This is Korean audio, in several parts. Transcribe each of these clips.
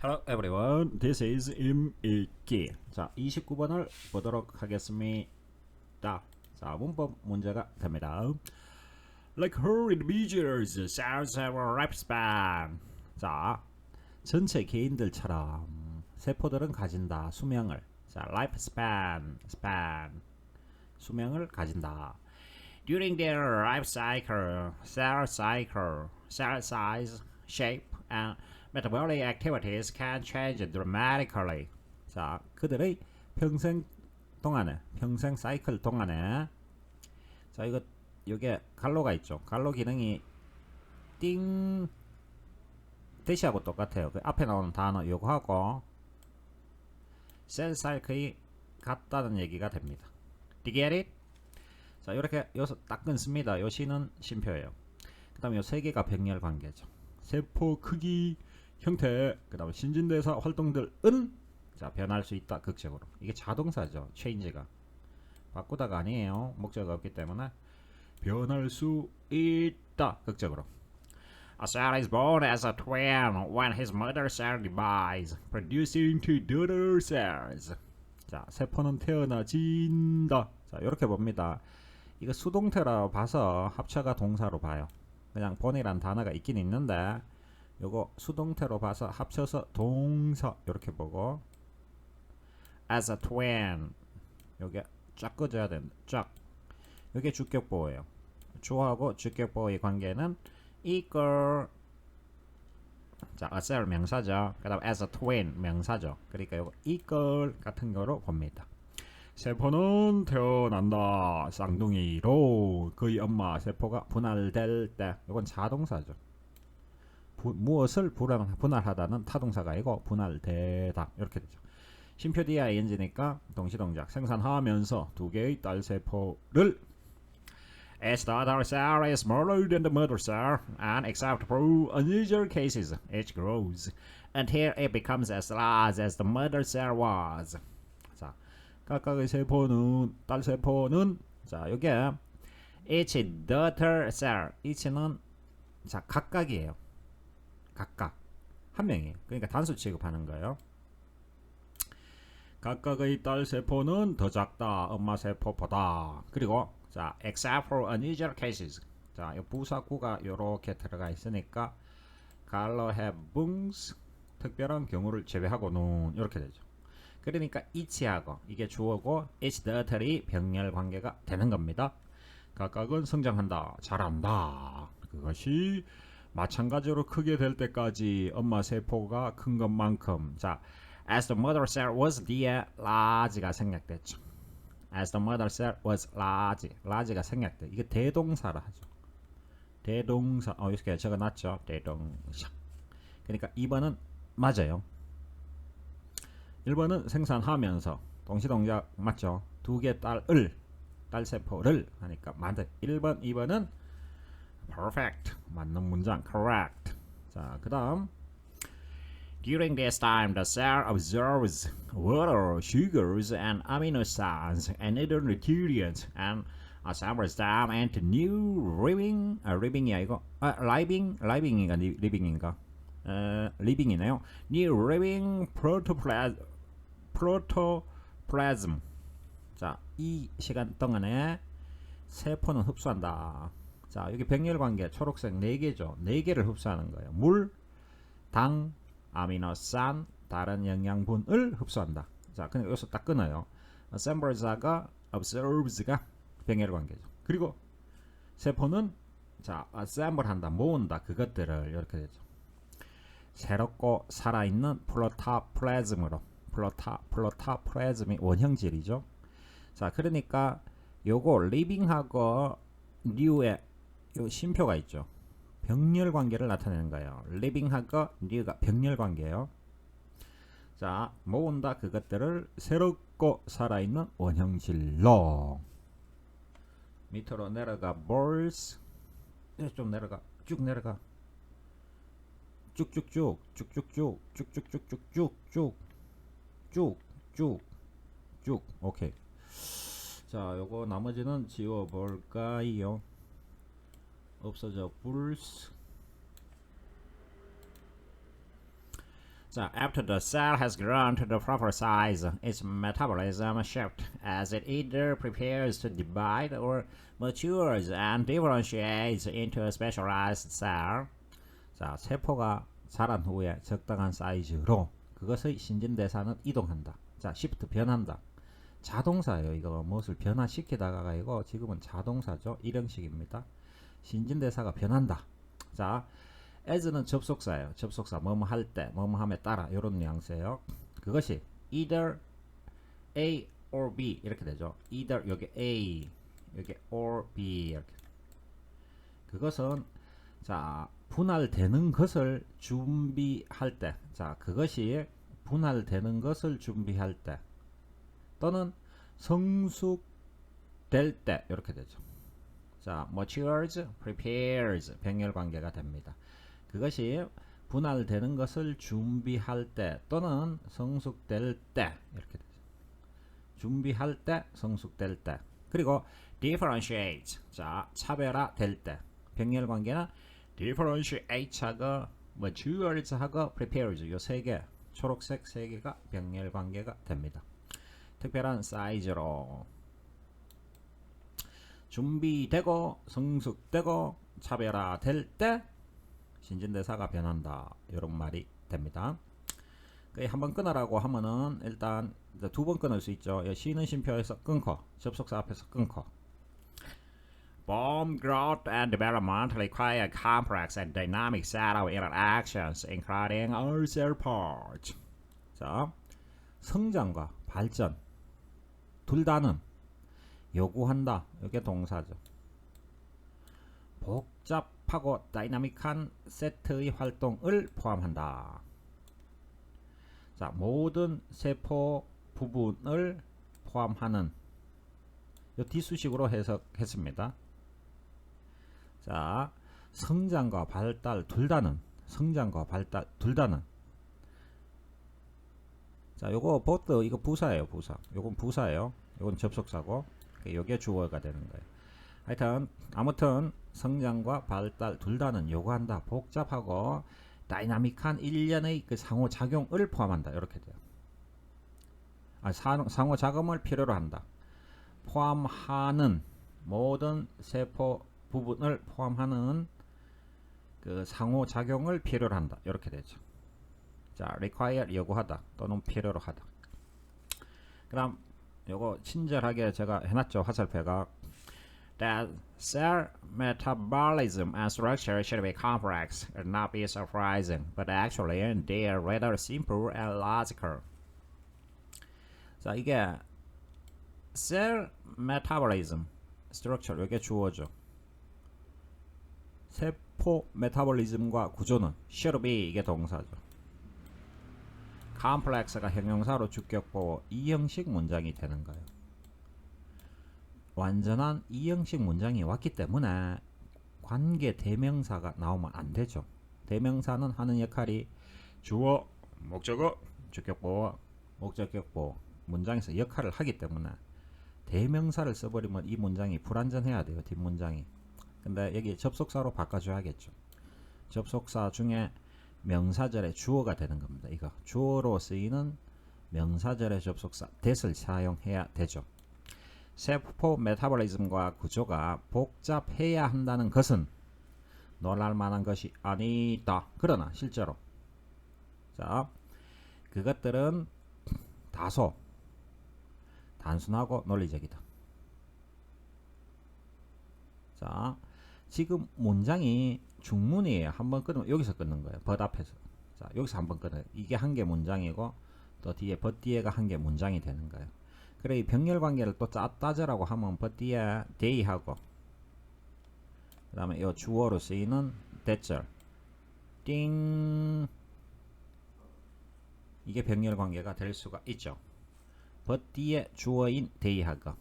Hello everyone, this is 임일기. 자, 29번을 보도록 하겠습니다. 자, 문법 문제가 됩니다. Like her individuals, cells have a lifespan. 자, 전체 개인들처럼 세포들은 가진다. 수명을. 자, lifespan, span. 수명을 가진다. During their life cycle, cell cycle, cell size, shape, and metabolic activities can change dramatically. 자, 그들의 평생 동안에, 평생 사이클 동안에, 자, 이거, 요게 갈로가 있죠. 갈로 기능이 띵, 대시하고 똑같아요. 그 앞에 나오는 단어 요거하고, 셀 사이클이 같다는 얘기가 됩니다. Do you get it? 자, 이렇게 여기서 딱 끊습니다. 요 시는 쉼표예요. 그 다음에 요 세 개가 병렬 관계죠. 세포 크기, 형태, 그 다음에 신진대사 활동들은 자, 변할 수 있다. 극적으로. 이게 자동사죠. change가. 바꾸다가 아니에요. 목적어가 없기 때문에 변할 수 있다. 극적으로. A cell is born as a twin when his mother cell divides, producing two daughter cells. 자, 세포는 태어나진다. 자, 이렇게 봅니다. 이거 수동태라 봐서 합쳐가 동사로 봐요. 그냥 본이란 단어가 있긴 있는데 요거 수동태로 봐서 합쳐서 동사 이렇게 보고 as a twin 요게 쫙 꺼져야 된다. 쫙. 요게 주격보호예요. 주어하고 주격보호의 관계는 equal 자, a cell 명사죠. 그 다음 as a twin 명사죠. 그러니까 요거 equal 같은 거로 봅니다. 세포는 태어난다. 쌍둥이로 그의 엄마 세포가 분할될 때 이건 자동사죠. 부, 무엇을 분할, 분할하다는 타동사가 아니고 분할되다 이렇게 되죠. 심표 뒤에 ing니까 동시동작 생산하면서 두 개의 딸 세포를 As the other cell is smaller than the mother cell, and except for unusual cases, it grows until it becomes as large as the mother cell was. 자, 각각의 세포는 딸 세포는 자 여기에 each daughter cell each는 자 각각이에요. 각각 한 명이에요. 그러니까 단수 취급하는 거예요. 각각의 딸 세포는 더 작다 엄마 세포보다 그리고 자 except for unusual cases 자 이 부사구가 이렇게 들어가 있으니까 갈로 해붕스 특별한 경우를 제외하고는 이렇게 되죠. 그러니까 each하고 이게 주어고 each daughter이 병렬 관계가 되는 겁니다. 각각은 성장한다, 자란다. 그것이 마찬가지로 크게 될 때까지 엄마 세포가 큰 것만큼 자 as the mother cell was 뒤에 large가 생략됐죠. as the mother cell was large, large가 생략돼. 이게 대동사라 하죠. 대동사. 어 이렇게 적어놨죠. 대동사. 그러니까 2번은 맞아요. 1번은 생산하면서 동시동작 맞죠? 두 개 딸을 딸 세포를 하니까 맞아. 1번, 2번은 perfect 맞는 문장 correct. 자, 그다음 During this time, the cell absorbs water, sugars, and amino acids and other nutrients and assembles them into new living, 아, living이야 이거, 아, living, living인가, 리- living인가, 어, living이네요. New living protoplasm, protoplasm. 자, 이 시간 동안에 세포는 흡수한다. 자, 여기 병렬 관계 초록색 4개죠. 4개를 흡수하는 거예요. 물, 당, 아미노산, 다른 영양분을 흡수한다. 자, 그냥 여기서 딱 끊어요. assembles가 absorbs가 병렬 관계죠. 그리고 세포는 자, assemble 한다, 모은다. 그것들을 이렇게 되죠. 새롭고 살아있는 프로타플라즘으로 프로타 프로타플라즘이 원형질이죠. 자, 그러니까 요거 리빙하고 뉴의 요 심표가 있죠. 병렬 관계를 나타내는 거예요. living 하고 new가 병렬 관계예요. 자, 모은다 그것들을 새롭고 살아있는 원형질로. 밑으로 내려가 balls 네, 좀 내려가. 쭉 내려가. 쭉쭉 쭉 쭉쭉 쭉 쭉쭉쭉쭉쭉. 쭉쭉쭉. 오케이. 자 요거 나머지는 지워볼까요? 없어져 불스 자, after the cell has grown to the proper size, its metabolism shifts as it either prepares to divide or matures and differentiates into a specialized cell. 자, 세포가 자란 후에 적당한 사이즈로 그것의 신진대사는 이동한다. 자, shift 변한다. 자동사예요. 이거 무엇을 변화시키다가가 아니고 지금은 자동사죠. 일형식입니다. 신진대사가 변한다. 자, as는 접속사예요. 접속사 뭐뭐 할 때, 뭐뭐 함에 따라 이런 뉘앙스예요. 그것이 either A or B 이렇게 되죠. either 여기 A, 여기 or B 이렇게. 그것은 자 분할되는 것을 준비할 때, 자 그것이 분할되는 것을 준비할 때, 또는 성숙될 때 이렇게 되죠. 자, matures, prepares 병렬 관계가 됩니다. 그것이 분할되는 것을 준비할 때 또는 성숙될 때 이렇게 되죠. 준비할 때, 성숙될 때. 그리고 differentiate. 자, 차별화 될 때. 병렬 관계는 differentiate하고 matures하고 prepares 요 세 개, 초록색 세 개가 병렬 관계가 됩니다. 특별한 사이즈로 준비되고 성숙되고 차별화될 때 신진대사가 변한다 이런 말이 됩니다. 한번 끊으라고 하면은 일단 두 번 끊을 수 있죠. 쉬는 쉼표에서 끊고 접속사 앞에서 끊고 Bone growth and development require complex and dynamic set of interactions, including all cell parts. 자, 성장과 발전 둘 다는 요구한다. 이게 동사죠. 복잡하고 다이나믹한 세트의 활동을 포함한다. 자, 모든 세포 부분을 포함하는 요 뒤수식으로 해석했습니다. 자, 성장과 발달 둘 다는 성장과 발달 둘 다는 자, 요거 보트 이거 부사예요, 부사. 요건 부사예요. 요건 접속사고 요게 주어가 되는 거예요. 하여튼 아무튼 성장과 발달 둘 다는 요구한다. 복잡하고 다이나믹한 일련의 그 상호작용을 포함한다. 이렇게 돼요. 아, 상호작용을 필요로 한다. 포함하는 모든 세포 부분을 포함하는 그 상호작용을 필요로 한다. 이렇게 되죠. 자, require 요구하다 또는 필요로 하다. 그다음 요거 친절하게 제가 해놨죠 화살표가 that cell metabolism and structure should be complex and not be surprising, but actually they are rather simple and logical. 자 이게 cell metabolism structure 이게 주어죠. 세포 메타볼리즘과 구조는 should be 이게 동사죠. Complex가 형용사로 주격보고 이형식 문장이 되는 거예요. 완전한 이형식 문장이 왔기 때문에 관계 대명사가 나오면 안 되죠. 대명사는 하는 역할이 주어, 목적어, 주격보, 목적격보 문장에서 역할을 하기 때문에 대명사를 써버리면 이 문장이 불완전해야 돼요. 뒷문장이. 근데 여기 접속사로 바꿔줘야겠죠. 접속사 중에 명사절의 주어가 되는 겁니다. 이거 주어로 쓰이는 명사절의 접속사 that을 사용해야 되죠. 세포 메타볼리즘과 구조가 복잡해야 한다는 것은 놀랄 만한 것이 아니다. 그러나 실제로 자 그것들은 다소 단순하고 논리적이다. 자 지금 문장이 중문이에요. 한 번 끊으면 여기서 끊는 거예요. 벗 앞에서. 자, 여기서 한 번 끊어요. 이게 한 개 문장이고 또 뒤에 벗 뒤에가 한 개 문장이 되는 거예요. 그래 이 병렬 관계를 또 따, 따져라고 하면 벗 뒤에 데이하고 그 다음에 이 주어로 쓰이는 대절 띵 이게 병렬 관계가 될 수가 있죠. 벗 뒤에 주어인 데이하고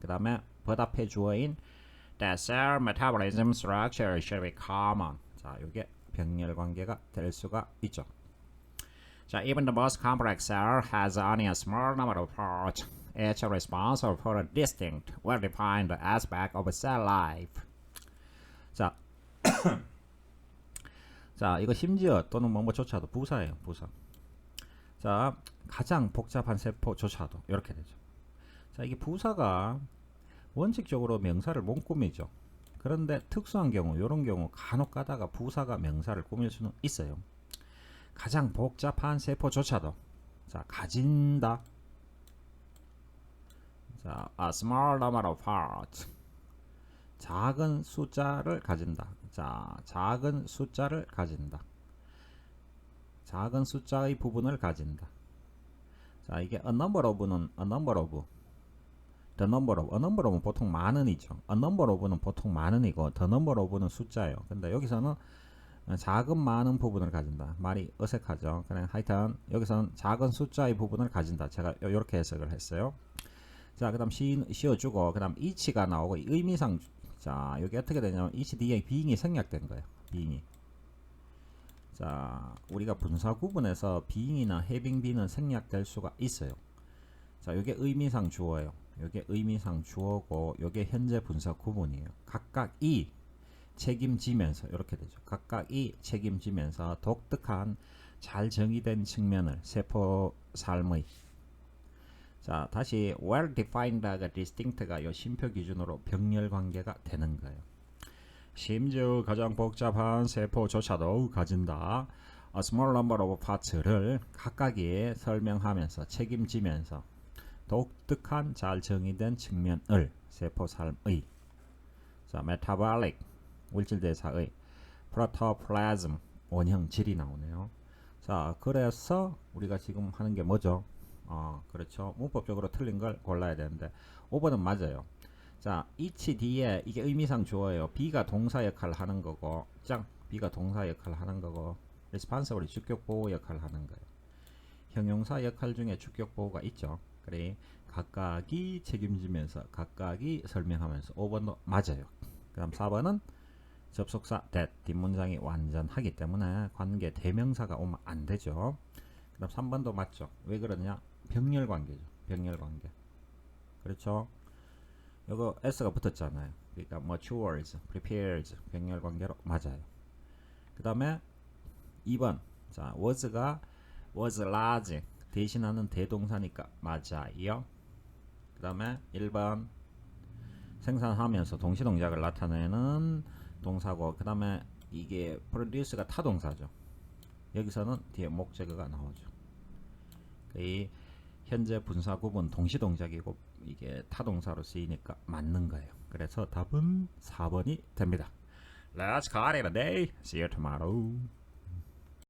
그 다음에 벗 앞에 주어인 that cell metabolism structure should be common. 자, 이게 병렬 관계가 될 수가 있죠. 자, even the most complex cell has only a small number of parts, each responsible for a distinct, well-defined aspect of cell life. 자, 자, 이거 심지어 또는 뭐뭐조차도 부사예요, 부사. 자, 가장 복잡한 세포조차도 이렇게 되죠. 자, 이게 부사가 원칙적으로 명사를 못 꾸미죠. 그런데 특수한 경우, 이런 경우 간혹 가다가 부사가 명사를 꾸밀 수는 있어요. 가장 복잡한 세포조차도 자, 가진다. 자, a small number of parts. 작은 숫자를 가진다. 자, 작은 숫자를 가진다. 작은 숫자의 부분을 가진다. 자, 이게 a number of는 a number of. The number of, a number of는 보통 많은이죠. a number of는 보통 많은이고 the number of는 숫자예요. 근데 여기서는 작은 많은 부분을 가진다. 말이 어색하죠. 그냥 하여튼 여기서는 작은 숫자의 부분을 가진다. 제가 이렇게 해석을 했어요. 자, 그 다음 시 씌워주고 그 다음 이치가 나오고 의미상 자, 여기 어떻게 되냐면 이치 뒤에 being이 생략된 거예요. being이. 자, 우리가 분사 구분에서 being이나 having be는 생략될 수가 있어요. 자, 이게 의미상 주어예요. 이게 의미상 주어고 이게 현재 분사 구분이에요. 각각 이 책임지면서 이렇게 되죠. 각각 이 책임지면서 독특한 잘 정의된 측면을 세포 삶의 자 다시 well defined가 distinct가 요 심표 기준으로 병렬 관계가 되는 거예요. 심지어 가장 복잡한 세포조차도 가진다. A small number of parts를 각각이 설명하면서 책임지면서 독특한 잘 정의된 측면을 세포 삶의 자 metabolic 물질 대사의 프로토플라즘 원형질이 나오네요. 자, 그래서 우리가 지금 하는 게 뭐죠? 어, 그렇죠. 문법적으로 틀린 걸 골라야 되는데 5번은 맞아요. 자, each 뒤에 이게 의미상 주어예요. B가 동사 역할을 하는 거고, 짱 B가 동사 역할을 하는 거고, responsible이 주격 보호 역할을 하는 거예요. 형용사 역할 중에 주격 보호가 있죠. 그래 각각이 책임지면서 각각이 설명하면서 5번도 맞아요. 그다음 4번은 접속사 that 뒷문장이 완전하기 때문에 관계 대명사가 오면 안 되죠. 그다음 3번도 맞죠. 왜 그러냐? 병렬 관계죠. 병렬 관계. 그렇죠? 이거 s가 붙었잖아요. 그러니까 matures, prepares 병렬 관계로 맞아요. 그 다음에 2번. 자, was가 was large 대신하는 대동사니까 맞아요. 그 다음에 1번 생산하면서 동시 동작을 나타내는 동사고 그 다음에 이게 produce가 타동사죠. 여기서는 뒤에 목적어가 나오죠. 이 현재 분사 구분 동시 동작이고 이게 타동사로 쓰이니까 맞는 거예요. 그래서 답은 4번이 됩니다. Let's call it a day. See you tomorrow.